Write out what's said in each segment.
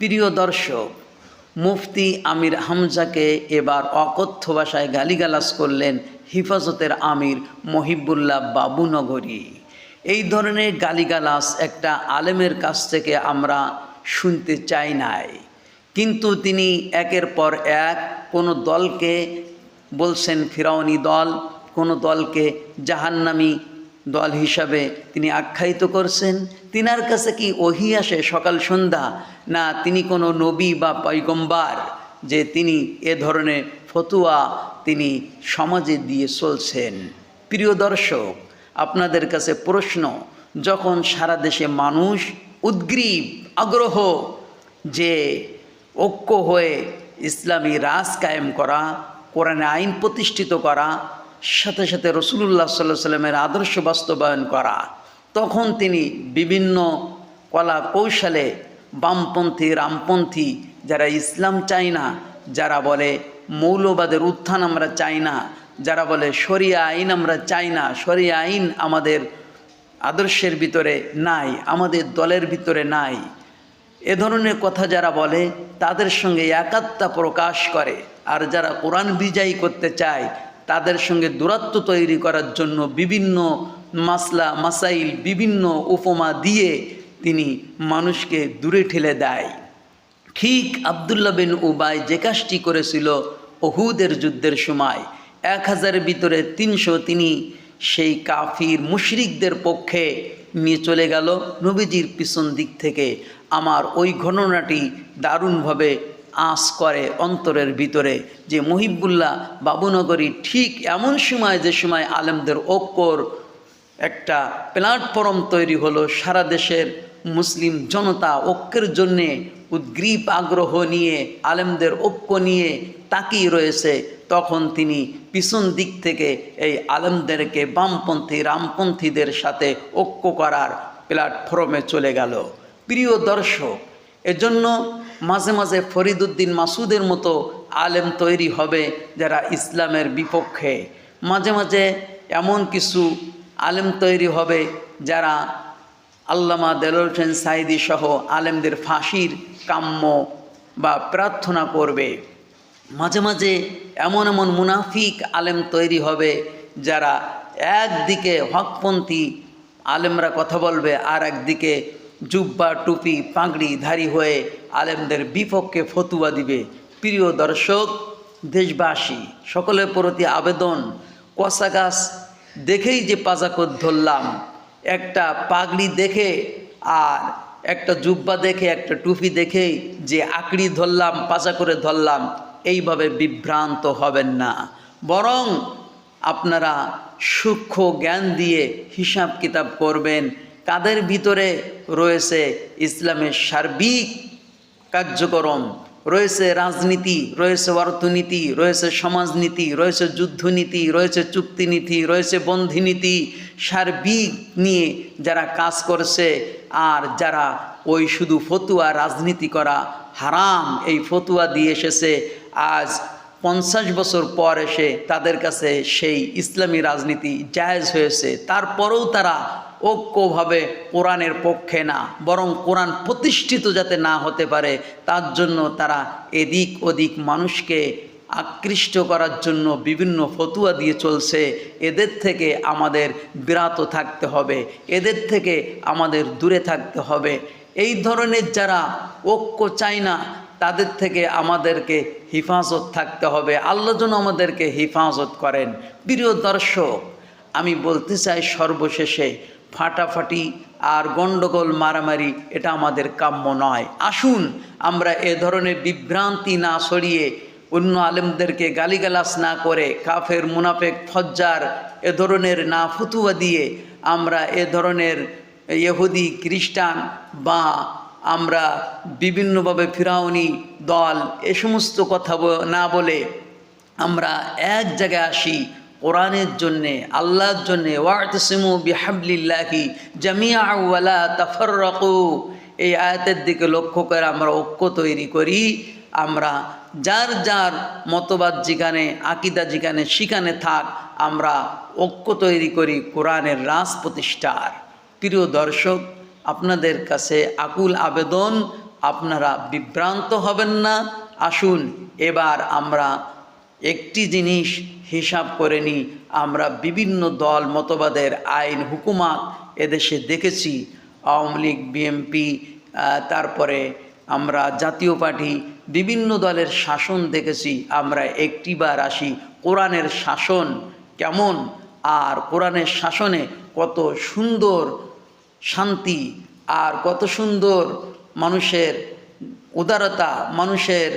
প্রিয় দর্শক, মুফতি আমির হামজাকে এবার অকথ্য ভাষায় গালিগালাজ করলেন হিফাজতের আমির মহিবুল্লাহ বাবুনগরী। এই ধরনের গালিগালাজ একটা আলেমের কাছ থেকে আমরা শুনতে চাই নাই। কিন্তু তিনি একের পর এক কোনো দলকে বলছেন ফিরাউনি দল, কোনো দলকে জাহান্নামি দল হিসাবে তিনি আখ্যায়িত করছেন, তিনার কাছে কি ওহি আসে সকাল সন্ধ্যা? না, তিনি কোনো নবী বা পৈগম্বার যে তিনি এ ধরনের ফতুয়া তিনি সমাজে দিয়ে চলছেন? প্রিয় দর্শক, আপনাদের কাছে প্রশ্ন, যখন সারা দেশে মানুষ উদ্গ্রীব, আগ্রহ যে ঐক্য হয়ে ইসলামী রাজ কায়েম করা, কোরআনে আইন প্রতিষ্ঠিত করা সাথে সাথে রসুলুল্লাহ সাল্লাহ সাল্লামের আদর্শ বাস্তবায়ন করা। তখন তিনি বিভিন্ন কলা কৌশলে বামপন্থী, রামপন্থী, যারা ইসলাম চাই না, যারা বলে মৌলবাদের উত্থান আমরা চাই না, যারা বলে শরিয়া আইন আমরা চাই না, শরিয়া আইন আমাদের আদর্শের ভিতরে নাই, আমাদের দলের ভিতরে নাই। এ ধরনের কথা যারা বলে, তাদের সঙ্গে একাত্মা প্রকাশ করে। আর যারা কোরআন বিজয়ী করতে চায় তাদের সঙ্গে দূরত্ব তৈরি করার জন্য বিভিন্ন মাসলা, মাসাইল, বিভিন্ন উপমা দিয়ে তিনি মানুষকে দূরে ঠেলে দেয়। ঠিক আবদুল্লাহ বিন উবাই যে কাজটি করেছিল অহুদের যুদ্ধের সময়, এক হাজারের ভিতরে তিনশো তিনি সেই কাফির মুশরিকদের পক্ষে নিয়ে চলে গেল নবীজির পিছন দিক থেকে। আমার ওই ঘটনাটি দারুণভাবে আঁস করে অন্তরের ভিতরে। যে মহিবুল্লাহ বাবুনগরী ঠিক এমন সময় যে সময় আলেমদের ঐক্যর একটা প্ল্যাটফর্ম তৈরি হলো, সারা দেশের মুসলিম জনতা ঐক্যের জন্যে উদ্গ্রীব আগ্রহ নিয়ে, আলেমদের ঐক্য নিয়ে তাকিয়ে রয়েছে। তখন তিনি পিছন দিক থেকে এই আলেমদেরকে বামপন্থী, রামপন্থীদের সাথে ঐক্য করার প্ল্যাটফর্মে চলে গেল। প্রিয় দর্শক, এজন্য মাঝে মাঝে ফরিদুদ্দিন মাসুদের মতো আলেম তৈরি হবে যারা ইসলামের বিপক্ষে। মাঝে মাঝে এমন কিছু আলেম তৈরি হবে যারা আল্লামা দেলোর হোসেন সাইদি সহ আলেমদের ফাঁসির কাম্য বা প্রার্থনা করবে। মাঝে মাঝে এমন এমন মুনাফিক আলেম তৈরি হবে যারা একদিকে হকপন্থী আলেমরা কথা বলবে আর একদিকে জুব্বা, টুপি, পাগড়ি ধারী হয়ে আলেমদের বিপক্ষে ফতুয়া দিবে। প্রিয় দর্শক, দেশবাসী, সকলের প্রতি আবেদন, কষা গাছ দেখেই যে পাজাকত ধরলাম। একটা পাগড়ি দেখে আর একটা জুব্বা দেখে, একটা টুপি দেখেই যে আঁকড়ি ধরলাম পাচা করে ধরলাম, এইভাবে বিভ্রান্ত হবেন না। বরং আপনারা সূক্ষ্ম জ্ঞান দিয়ে হিসাব কিতাব করবেন কাদের ভিতরে রয়েছে ইসলামের সার্বিক কার্যক্রম, রয়েছে রাজনীতি, রয়েছে অর্থনীতি, রয়েছে সমাজনীতি, রয়েছে যুদ্ধনীতি, রয়েছে চুক্তিনীতি, রয়েছে বন্ধিনীতি, সার্বিক নিয়ে যারা কাজ করছে আর যারা ওই শুধু ফতুয়া রাজনীতি করা হারাম, এই ফতুয়া দিয়ে এসেছে, আজ পঞ্চাশ বছর পর এসে তাদের কাছে সেই ইসলামী রাজনীতি জায়েজ হয়েছে। তারপরেও তারা ঐক্যভাবে কোরআনের পক্ষে না, বরং কোরআন প্রতিষ্ঠিত যাতে না হতে পারে, তার জন্য তারা এদিক ওদিক মানুষকে আকৃষ্ট করার জন্য বিভিন্ন ফতুয়া দিয়ে চলছে। এদের থেকে আমাদের বিরাত থাকতে হবে, এদের থেকে আমাদের দূরে থাকতে হবে। এই ধরনের যারা ঐক্য চায় না, তাদের থেকে আমাদেরকে হিফাজত থাকতে হবে। আল্লাহ যেন আমাদেরকে হিফাজত করেন। প্রিয় দর্শক, আমি বলতে চাই সর্বশেষে ফাটাফাটি আর গণ্ডগোল মারামারি, এটা আমাদের কাম্য নয়। আসুন, আমরা এ ধরনের বিভ্রান্তি না সরিয়ে অন্য আলেমদেরকে গালিগালাস না করে, কাফের, মুনাফেক, ফজ্জার এ ধরনের না ফতুয়া দিয়ে আমরা এ ধরনের ইহুদি, খ্রিস্টান বা আমরা বিভিন্নভাবে ফিরাউনি দল এ সমস্ত কথা না বলে আমরা এক জায়গায় আসি কোরআনের জন্যে, আল্লাহর জন্যে, ওয়াতসিমু বিহাবলিল্লাহি জামিয়া ওয়ালা তাফাররাকু। এই আয়াতের দিকে লক্ষ্য করে আমরা ঐক্য তৈরি করি। আমরা যার যার মতবাদ যেখানে, আকিদা যেখানে, সেখানে থাক, আমরা ঐক্য তৈরি করি কোরআনের রাজ প্রতিষ্ঠার। প্রিয় দর্শক, আপনাদের কাছে আকুল আবেদন, আপনারা বিভ্রান্ত হবেন না। আসুন, এবার আমরা একটি জিনিস হিসাব করে নিই আমরা বিভিন্ন দল, মতবাদের আইন, হুকুমাত এদেশে দেখেছি। আওয়ামী লীগ বিএমপি তারপরে আমরা জাতীয় পার্টি, বিভিন্ন দলের শাসন দেখেছি। আমরা একটিবার আসি, কোরআনের শাসন কেমন? আর কোরআনের শাসনে কত সুন্দর শান্তি, আর কত সুন্দর মানুষের উদারতা মানুষের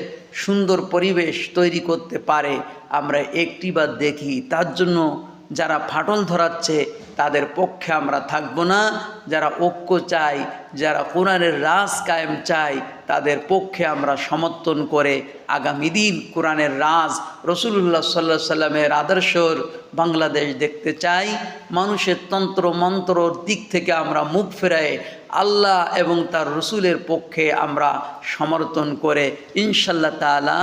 সুন্দর পরিবেশ তৈরি করতে পারে, আমরা একটিবার দেখি। তার জন্য যারা ফাটল ধরাচ্ছে, তাদের পক্ষে আমরা থাকব না। যারা ঐক্য চাই যারা কোরআনের রাস কায়েম চাই তাদের পক্ষে আমরা সমর্থন করে আগামী দিন কোরআনের রাজ রসুল্লাহ সাল্লা সাল্লামের আদর্শর বাংলাদেশ দেখতে চাই। মানুষের তন্ত্র মন্ত্রর দিক থেকে আমরা মুখ ফেরায় আল্লাহ এবং তার রসুলের পক্ষে আমরা সমর্থন করে ইনশাল্লাহ তালা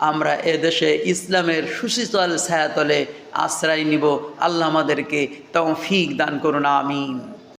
আমরা এদেশে ইসলামের সুশীতল ছায়াতলে আশ্রয় নিব। আল্লাহ আমাদেরকে তৌফিক দান করুন, আমিন।